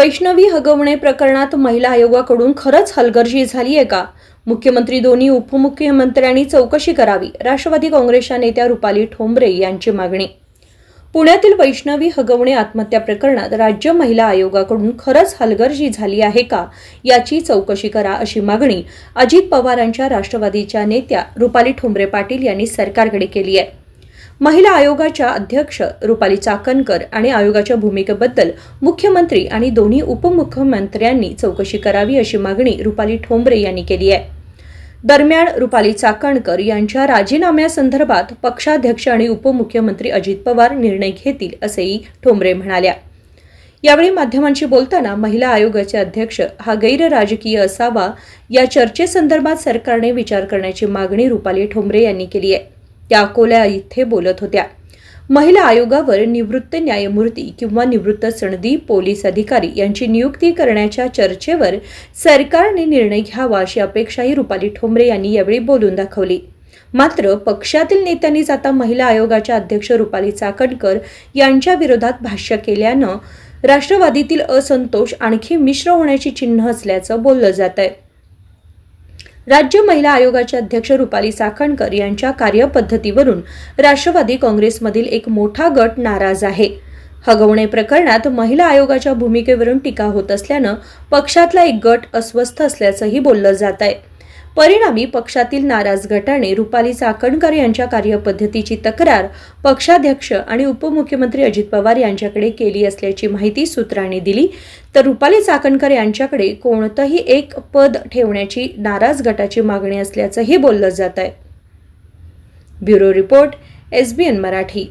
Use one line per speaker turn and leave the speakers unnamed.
वैष्णवी हगवणे प्रकरणात महिला आयोगाकडून खरंच हलगर्जी झाली आहे का? मुख्यमंत्री दोन्ही उपमुख्यमंत्र्यांनी चौकशी करावी राष्ट्रवादी काँग्रेसच्या नेत्या रुपाली ठोंबरे यांची मागणी. पुण्यातील वैष्णवी हगवणे आत्महत्या प्रकरणात राज्य महिला आयोगाकडून खरंच हलगर्जी झाली आहे का? याची चौकशी करा अशी मागणी अजित पवारांच्या राष्ट्रवादीच्या नेत्या रुपाली ठोंबरे पाटील यांनी सरकारकडे केली आहे. महिला आयोगाच्या अध्यक्ष रुपाली चाकणकर आणि आयोगाच्या भूमिकेबद्दल मुख्यमंत्री आणि दोन्ही उपमुख्यमंत्र्यांनी चौकशी करावी अशी मागणी रुपाली ठोंबरे यांनी केली आहे. दरम्यान रुपाली चाकणकर यांच्या राजीनाम्यासंदर्भात पक्षाध्यक्ष आणि उपमुख्यमंत्री अजित पवार निर्णय घेतील असेही ठोंबरे म्हणाल्या. यावेळी माध्यमांशी बोलताना महिला आयोगाचे अध्यक्ष हा गैरराजकीय असावा या चर्चेसंदर्भात सरकारने विचार करण्याची मागणी रुपाली ठोंबरे यांनी केली आहे. त्या अकोल्या इथे बोलत होत्या. महिला आयोगावर निवृत्त न्यायमूर्ती किंवा निवृत्त सनदी पोलीस अधिकारी यांची नियुक्ती करण्याच्या चर्चेवर सरकारने निर्णय घ्यावा अशी अपेक्षाही रुपाली ठोंबरे यांनी यावेळी बोलून दाखवली. मात्र पक्षातील नेत्यांनीच आता महिला आयोगाच्या अध्यक्ष रुपाली चाकणकर यांच्या विरोधात भाष्य केल्यानं राष्ट्रवादीतील असंतोष आणखी मिश्र होण्याची चिन्ह असल्याचं बोललं जात आहे राज्य महिला आयोगाचे अध्यक्ष रुपाली साखणकर यांच्या कार्यपद्धतीवरून राष्ट्रवादी काँग्रेसमधील एक मोठा गट नाराज आहे. हगवणे प्रकरणात महिला आयोगाच्या भूमिकेवरून टीका होत असल्यानं पक्षातला एक गट अस्वस्थ असल्याचंही बोललं जात आहे परिणामी पक्षातील नाराज गटाने रुपाली चाकणकर यांच्या कार्यपद्धतीची तक्रार पक्षाध्यक्ष आणि उपमुख्यमंत्री अजित पवार यांच्याकडे केली असल्याची माहिती सूत्रांनी दिली. तर रुपाली चाकणकर यांच्याकडे कोणतंही एक पद ठेवण्याची नाराज गटाची मागणी असल्याचंही बोललं जात आहे bureau report S B N Marathi.